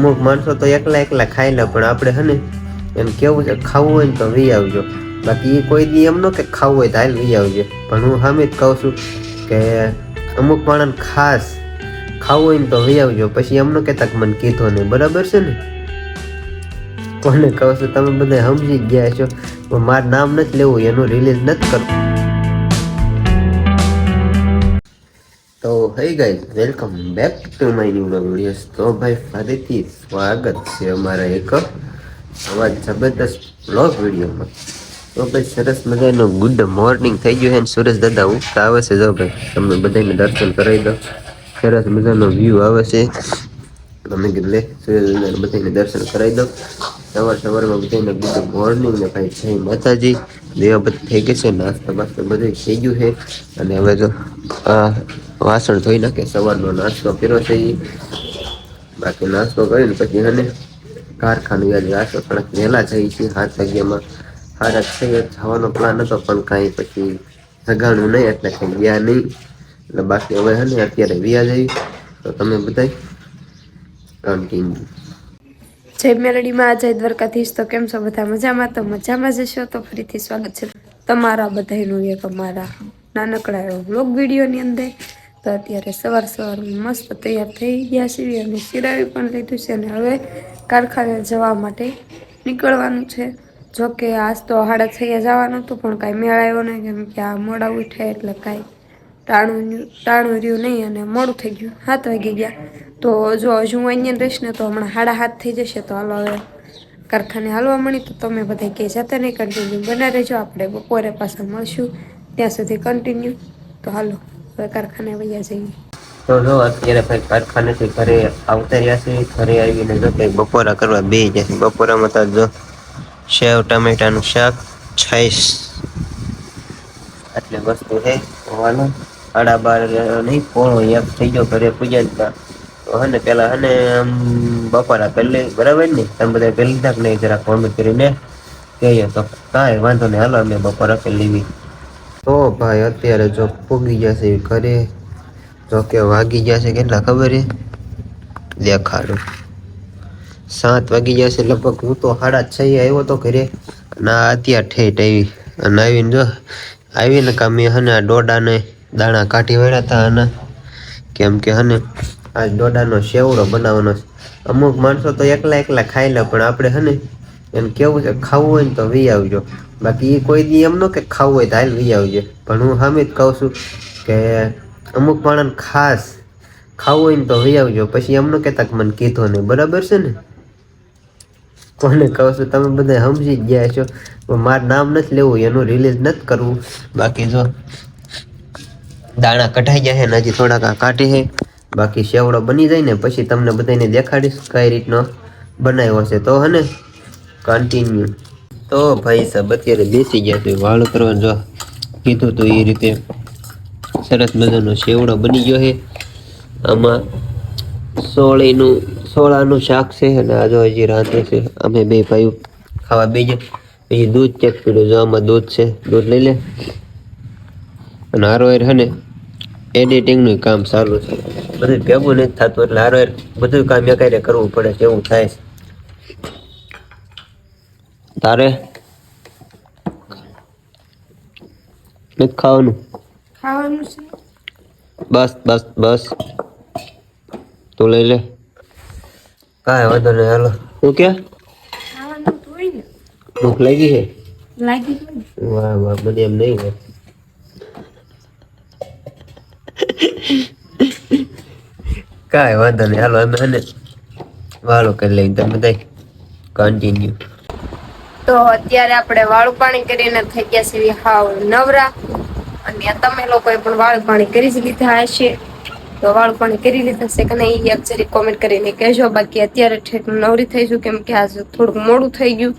અમુક માણસો તો એકલા એકલા ખાઈ લે, પણ આપણે હે ને એમ કેવું છે, ખાવું હોય ને તો વી આવજો. બાકી એ કોઈ દી એમ ન કે ખાવું હોય તો હાલ વી આવજો. પણ હું સામે જ કહું છું કે અમુક માણસ ખાસ ખાવું હોય ને તો વી આવજો. પછી એમનો કે તક મને કીધો નહીં. બરાબર છે ને? કોને કહું છું, તમે બધા સમજી ગયા છો. પણ મારું નામ નથી લેવું, એનું રિલીઝ નથી કરવું. Hi guys welcome back to my new videos તો ભાઈ, ફરીથી સ્વાગત છે અમારા એક આવા જબરદસ્ત બ્લોગ વિડીયોમાં. તો ભાઈ, સરસ મજાનો ગુડ મોર્નિંગ થઈ ગયું છે ને સુરેશ દાદા ઉગતા આવે છે. જો ભાઈ, તમને બધાને દર્શન કરાવી દો સરસ મજાનો વ્યૂ આવે છે. તમે કીધું, લે સુરેશ દાદાને બધાને દર્શન કરાવી દો સવાર સવારમાં બધાને ગુડ મોર્નિંગ ને ભાઈ, જય માતાજી. દેવા થઈ ગઈ છે નાસ્તા બાસ્તા બધું થઈ ગયું છે. અને હવે જો, આ વાસણ ધોઈ નાખે, સવારનો નાસ્તો કર્યો છે ઈ. બાકી નાસ્તો કરીને પછી હને કારખાનું યાદ નાસ્તો થોડાક વહેલા જઈએ છીએ સાત વાગ્યામાં. સારા છે જવાનો પ્લાન હતો, પણ કાંઈ પછી સગાણું નહીં, એટલે કંઈ ગયા નહીં. એટલે બાકી હવે હે ને અત્યારે વ્યા જઈ તો તમે બધાય કન્ટિન્યુ જય મેલડીમાં જય દ્વારકાધીશ. તો કેમ છો બધા? મજામાં? તો મજામાં જશો તો ફરીથી સ્વાગત છે તમારા બધાનું એક અમારા નાનકડા એવો બ્લોગ વિડીયોની અંદર. તો અત્યારે સવાર સવારમાં મસ્ત તૈયાર થઈ ગયા છીએ અને સિરાવી પણ લીધું છે અને હવે કારખાને જવા માટે નીકળવાનું છે. જો કે આજ તો હાડા છઈએ જવાનું હતું, પણ કાંઈ મેળ આવ્યો નહીં, કેમ કે આ મોડા ઉઠે એટલે કાંઈ ટાણું ટાણું રહ્યું નહીં અને મોડું થઈ ગયું હાથ વાગી ગયા. તો જો હજુ હું અહીંયા રહીશ ને તો હમણાં હાડા હાથ થઈ જશે, તો હાલો હવે કારખાને હાલવા મળી, તો તમે બધા કે જતા નહીં કન્ટિન્યુ બના રહેજો, આપણે બપોરે પાછા મળશું. ત્યાં સુધી કન્ટિન્યુ તો હાલો. હવે કારખાને વૈયા જઈએ. તો જો અત્યારે ભાઈ કારખાનેથી ઘરે આવતા રહ્યા છે, ઘરે આવીને જો ભાઈ બપોરા કરવા બે જશે બપોરામાં તો જો સેવ, ટામેટાનું શાક, છાઈસ એટલે વસ્તુ છે હોવાનું. સાડા બાર નહીં, પોણો એક થઈ ગયો ઘરે પૂજા તો હને પેલા હને આમ બપોરા પેલી બરાબર ને? તમે બધા કરી લીધા નહીં? જરા કોમેન્ટ કરીને કહીએ તો કાંઈ વાંધો નહીં. હાલો, અમે બપોરા પેલી લેવી. તો ભાઈ, અત્યારે જો પૂગી જશે ઘરે જો કે વાગી જશે કેટલા ખબર છે દેખાડો. સાત વાગી જશે લગભગ. હું તો સાડા છ આવ્યો તો ઘરે. ના અત્યારે ઠેઠ આવી. અને આવીને જો, આવીને કામે હને આ દોડાને દાણા કાઢી વળ્યા હતા અને કેમ કે હને આ ડોડાનો શેવડો બનાવવાનો અમુક માણસો તો એકલા એકલા ખાઈ લે, પણ આપણે હને એમ કેવું છે? ખાવું હોય ને તો વી આવજો. બાકી એ કોઈ દી એમ ન કે ખાવું હોય તો વી આવજો. પણ હું સામે જ કહું છું કે અમુક માણસ ખાસ ખાવું હોય ને તો વી આવજો. પછી એમ ન કહેતા કે મને કીધો નહીં. બરાબર છે ને? કોને કહું છું? તમે બધા સમજી જ ગયા છો. મારું નામ નથી લેવું. એનું રિલીઝ નથી કરવું. બાકી જો દાણા કઢાઈ જાય ને હજી થોડાક કાઢી છે. બાકી સેવડો બની જાય ને પછી તમને બધાને દેખાડીશ કઈ રીતનો બનાવ્યો છે. તો હને કન્ટિન્યુ તો ભાઈ સાહેબ, અત્યારે બેસી ગયા તો વાળ કરવાનું જો. કીધું તો એ રીતે સરસ મજાનો સેવડો બની ગયો છે. આમાં સોળીનું, સોળાનું શાક છે અને આજો હજી રાંધે છે. અમે બે ભાઈઓ ખાવા બેજે પછી દૂધ ચેક પીડ્યું જો આમાં દૂધ છે. દૂધ લઈ લે. અને હારો હે ને, એડિટિંગનું કામ સારું છે. બધું ભેગું નથી થતું, એટલે હારો બધું કામ એકાયરે કરવું પડે છે, એવું થાય છે. તારે? નથી ખાવાનું? ખાવાનું છે. બસ બસ બસ. તું લઈ લે. કાંઈ વાંધો નહીં હાલો. તું કે ભૂખ લાગી છે? લાગી વાહ વાહ મને એમ નહીં હોય. કાંઈ વાંધો નહીં હાલો અમે હને વાળો કરી લઈ તમે બધા કન્ટિન્યુ તો અત્યારે આપણે વાળું પાણી કરીને થઈ ગયા છે હાવ નવરા. અને તમે લોકોએ પણ વાળું પાણી કરી જ લીધા હશે. તો વાળું પાણી કરી લીધા છે કે નહીં એક જરી કોમેન્ટ કરીને કહેજો. બાકી અત્યારે ઠેઠ નવરી નવરી થઈશું કેમ કે આજે થોડુંક મોડું થઈ ગયું.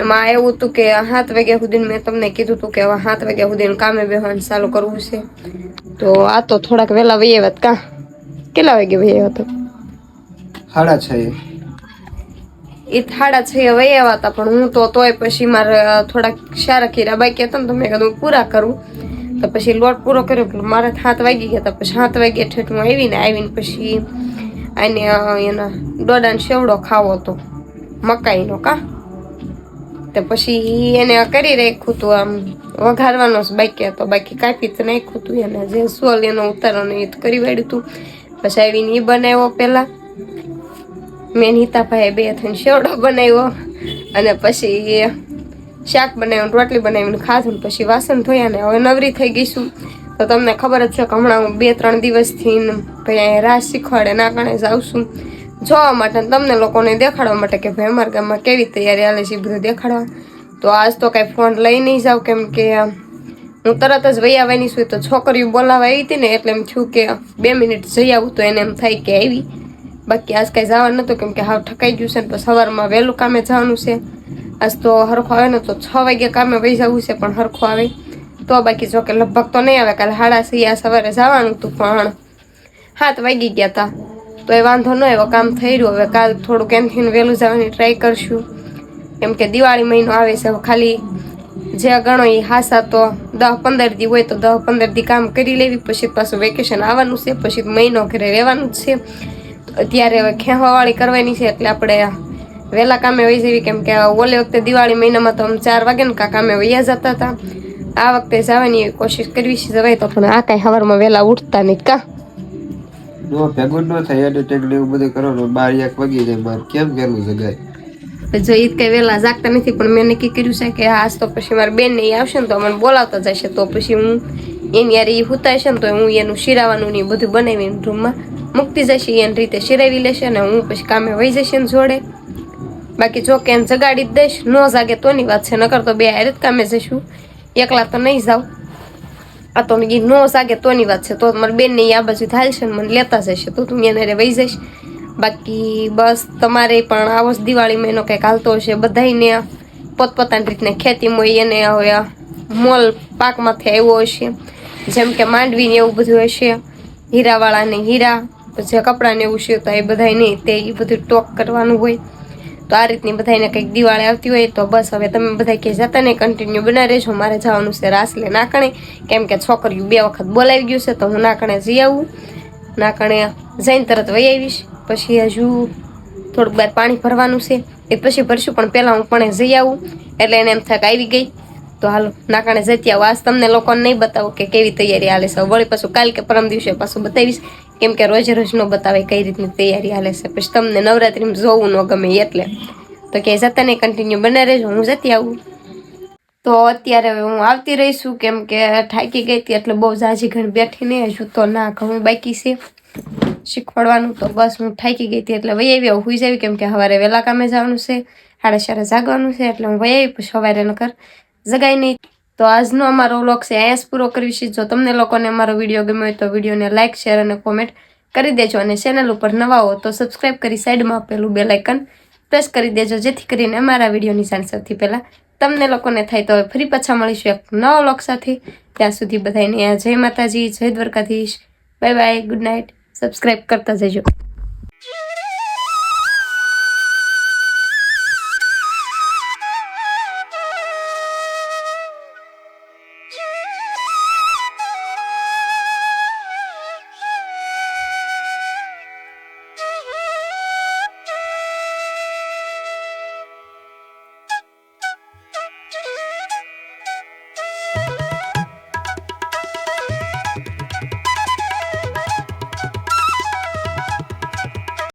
એમાં એવું હતું કે સાત વાગ્યા સુધી મેં તમને કીધું હતું કે સાત વાગ્યા સુધી કામે બેહવાનું ચાલુ કરવું છે. તો આ તો થોડાક વહેલા વહી આવ્યા કા? કેટલા વાગે વહી આવ્યા તો? સાડા છ એ થાડા છે હવે આવ્યા હતા પણ હું તો તોય પછી મારે થોડાક સારા ખીરા બાઈ હતા ને તો મેં કીધું પૂરા કરું. તો પછી લોટ પૂરો કર્યો પણ મારે સાત વાગી ગયા હતા, પછી સાત વાગ્યા ઠેઠ હું આવીને આવીને પછી અને એના દોડાને શેવડો ખાવો હતો, મકાઈનો કા. તો પછી એને કરી રાખ્યું હતું આમ વઘારવાનો જ બાકી હતો, બાકી કાપી તો નાખ્યું હતું એને, જે સોલ એનો ઉતારવાનું એ તો કરી વાળ્યું હતું પછી આવીને એ બનાવ્યો પહેલાં મેં નીતાભાઈએ બે થઈને શેવડો બનાવ્યો અને પછી શાક બનાવ્યું, રોટલી બનાવીને ખાધું પછી વાસણ ધોયા ને હવે નવરી થઈ ગઈશું તો તમને ખબર જ છે કે હમણાં હું બે ત્રણ દિવસથી ભાઈ રાસ શીખવાડે ના કણે જાઉં છું. જોવા માટે તમને લોકોને દેખાડવા માટે કે ભાઈ અમારા ગામમાં કેવી તૈયારી હાલે છે બધું દેખાડવા. તો આજ તો કાંઈ ફોન લઈ નહીં જાઉં કેમ કે હું તરત જ વહી આવવાની છું તો છોકરીઓ બોલાવા આવી હતી ને એટલે એમ થયું કે બે મિનિટ જઈ આવું તો એને એમ થાય કે આવી. બાકી આજ કાંઈ જવાનું નહોતું, કેમ કે હાવ ઠકાઈ ગયું છે ને પછી સવારમાં વહેલું કામે જવાનું છે. આજ તો હરખો આવે ને તો છ વાગે કામે વહી જવું છે પણ હરખો આવે. તો બાકી જો કે લગભગ તો નહીં આવે, કાલે હાડા સૈયા સવારે જવાનું હતું પણ સાત વાગી ગયા હતા તો. એ વાંધો ન આવ્યો, કામ થઈ રહ્યું હવે કાલ થોડું એમથી વહેલું જવાની ટ્રાય કરશું. કેમ કે દિવાળી મહિનો આવે છે ખાલી જે ગણો એ હાસા તો દસ પંદર દી હોય તો દસ પંદર દી કામ કરી લેવી, પછી પાછું વેકેશન આવવાનું છે, પછી મહિનો ઘરે રહેવાનું છે. તો અત્યારે હવે ખેવાવાળી કરવાની છે એટલે આપણે વહેલા કામે વહી જવી કેમ કે ઓલે વખતે દિવાળી મહિનામાં તો અમે ચાર વાગે ને કામે વૈયા જતા હતા. આ વખતે જવાની કોશિશ કરવી છે જવાય તો પણ આ કાંઈ સવારમાં વહેલા ઉઠતા નહીં કા? જો ભેગું ન થાય એટલે ટેકલી એવું બધું કરવાનું. બાર એક વાગી જાય મારે કેમ કરવું જગાય? જો ઈદ કઈ વહેલા જાગતા નથી પણ મેં નક્કી કર્યું છે કે આજ તો પછી મારી બેન ને આવશે ને તો મને બોલાવતા જશે. તો પછી હું એની યાર એ હુતા હશે ને તો હું એનું શિરાવાનું ને બધું બનાવીને રૂમમાં મૂકતી જશે એની રીતે શિરાવી લેશે ને હું પછી કામે વહી જશે ને જોડે. બાકી જો કે જગાડી જ દઈશ, ન જાગે તોની વાત છે, નકર તો બે હારે જ કામે જઈશું એકલા તો નહીં જાઉં. આ તો એ નો જાગે તોની વાત છે, તો મારી બેનને આ બાજુ થાય મને લેતા જશે, તો તું એને રે વહી જઈશ. બાકી બસ તમારે પણ આવો જ દિવાળી મહિનો કંઈક હાલતો હશે બધાને પોતપોતાની રીતને ખેતીમાં એને હવે મોલ પાકમાંથી આવ્યો હશે. જેમ કે માંડવીને એવું બધું હશે, હીરાવાળાને હીરા પછી કપડાને એવું છે એ બધાય નહીં, તે એ બધું ટોક કરવાનું હોય. તો આ રીતની બધાને કંઈક દિવાળી આવતી હોય તો બસ હવે તમે બધા કે જતા ને કન્ટિન્યુ બના રહેજો. મારે જવાનું છે રાસલે નાકણે. કેમ કે છોકરીઓ બે વખત બોલાવી ગયું છે તો હું નાકણે જઈ આવું. નાકણે જઈને તરત વહી આવીશ. પછી હજુ થોડુંક બાર પાણી ભરવાનું છે. એ પછી ભરશું, પણ પહેલાં હું પણ જઈ આવું. એટલે એને એમ થાક આવી ગઈ. તો હાલો, નાકાણે જતી આવું. આજ તમને લોકોને નહીં બતાવો કે કેવી તૈયારી હાલે છે. વળી પાછું કાલ કે પરમ દિવસે પાછું બતાવીશ. કેમ કે રોજ રોજ ન બતાવે કઈ રીતની તૈયારી હાલે છે. પછી તમને નવરાત્રી જોવું ન ગમે એટલે. તો કે જતા નહીં કન્ટિન્યુ બને રહેજો, હું જતી આવું. તો અત્યારે હવે હું આવતી રહીશું, કેમ કે થાકી ગઈ હતી એટલે બહુ ઝાઝી ઘણી બેઠી નહીં હજુ તો ના ઘણું બાકી છે. શીખવાડવાનું તો બસ હું થાકી ગઈ હતી એટલે વહી આવી હુઈ જાવી કેમ કે સવારે વહેલા કામે જવાનું છે સાડા ચારે જાગવાનું છે એટલે હું વહી પછી સવારે નકર જગાઈ નહીં. તો આજનો અમારો વ્લોગ છે, અહીંયા પૂરો કરવી છે જો તમને લોકોને અમારો વીડિયો ગમ્યો હોય તો વિડીયોને લાઇક શેર અને કોમેન્ટ કરી દેજો. અને ચેનલ ઉપર નવા હો તો સબસ્ક્રાઇબ કરી સાઈડમાં આપેલું બે લાઇકન પ્રેસ કરી દેજો, જેથી કરીને અમારા વિડીયોની જાણ સૌથી પહેલાં તમને લોકોને થાય. તો હવે ફરી પાછા મળીશું એક નવા વ્લોગ સાથે. ત્યાં સુધી બધાને જય માતાજી, જય Dwarkadhish. Bye bye good night subscribe કરતા જજો.